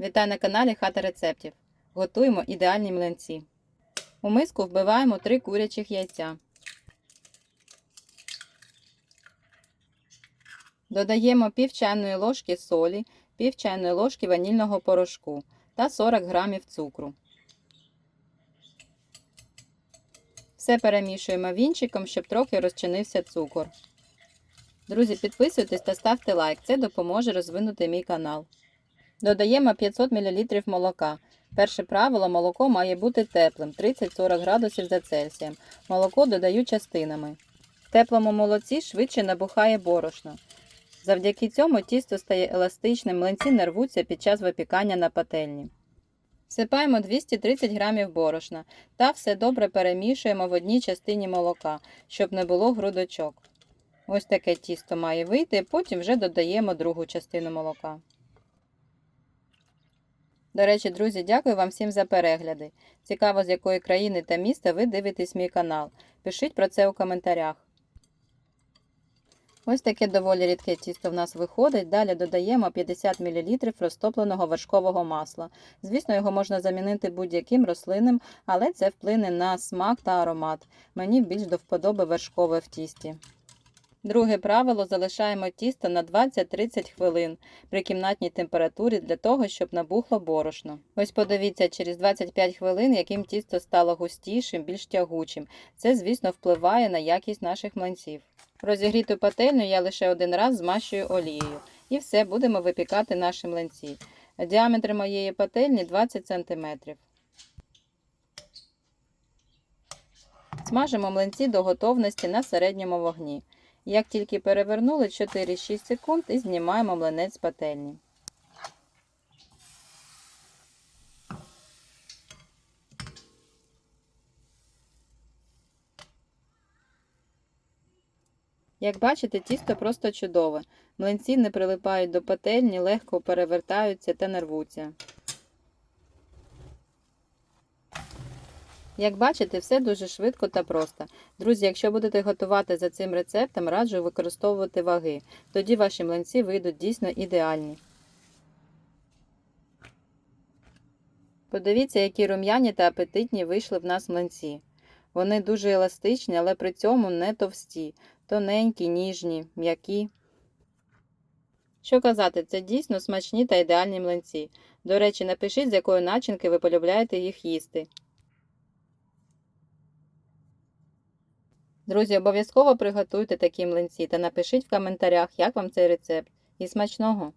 Вітаю на каналі Хата рецептів. Готуємо ідеальні млинці. У миску вбиваємо 3 курячих яйця. Додаємо пів чайної ложки солі, пів чайної ложки ванільного порошку та 40 грамів цукру. Все перемішуємо вінчиком, щоб трохи розчинився цукор. Друзі, підписуйтесь та ставте лайк, це допоможе розвинути мій канал. Додаємо 500 мл молока. Перше правило молоко має бути теплим 30-40 градусів за Цельсієм. Молоко додаю частинами. В теплому молоці швидше набухає борошно. Завдяки цьому тісто стає еластичним, млинці не рвуться під час випікання на пательні. Всипаємо 230 г борошна та все добре перемішуємо в одній частині молока, щоб не було грудочок. Ось таке тісто має вийти, потім вже додаємо другу частину молока. До речі, друзі, дякую вам всім за перегляди. Цікаво, з якої країни та міста ви дивитесь мій канал. Пишіть про це у коментарях. Ось таке доволі рідке тісто в нас виходить. Далі додаємо 50 мл розтопленого вершкового масла. Звісно, його можна замінити будь-яким рослинним, але це вплине на смак та аромат. Мені більш до вподоби вершкове в тісті. Друге правило залишаємо тісто на 20-30 хвилин при кімнатній температурі для того, щоб набухло борошно. Ось подивіться через 25 хвилин, яким тісто стало густішим, більш тягучим. Це, звісно, впливає на якість наших млинців. Розігріту пательню я лише один раз змащую олією. І все, будемо випікати наші млинці. Діаметр моєї пательні 20 см. Смажимо млинці до готовності на середньому вогні. Як тільки перевернули 4-6 секунд і знімаємо млинець з пательні. Як бачите, тісто просто чудове. Млинці не прилипають до пательні, легко перевертаються та не рвуться. Як бачите, все дуже швидко та просто. Друзі, якщо будете готувати за цим рецептом, раджу використовувати ваги. Тоді ваші млинці вийдуть дійсно ідеальні. Подивіться, які рум'яні та апетитні вийшли в нас млинці. Вони дуже еластичні, але при цьому не товсті, тоненькі, ніжні, м'які. Що казати, це дійсно смачні та ідеальні млинці. До речі, напишіть, з якої начинки ви полюбляєте їх їсти. Друзі, обов'язково приготуйте такі млинці та напишіть в коментарях, як вам цей рецепт. І смачного!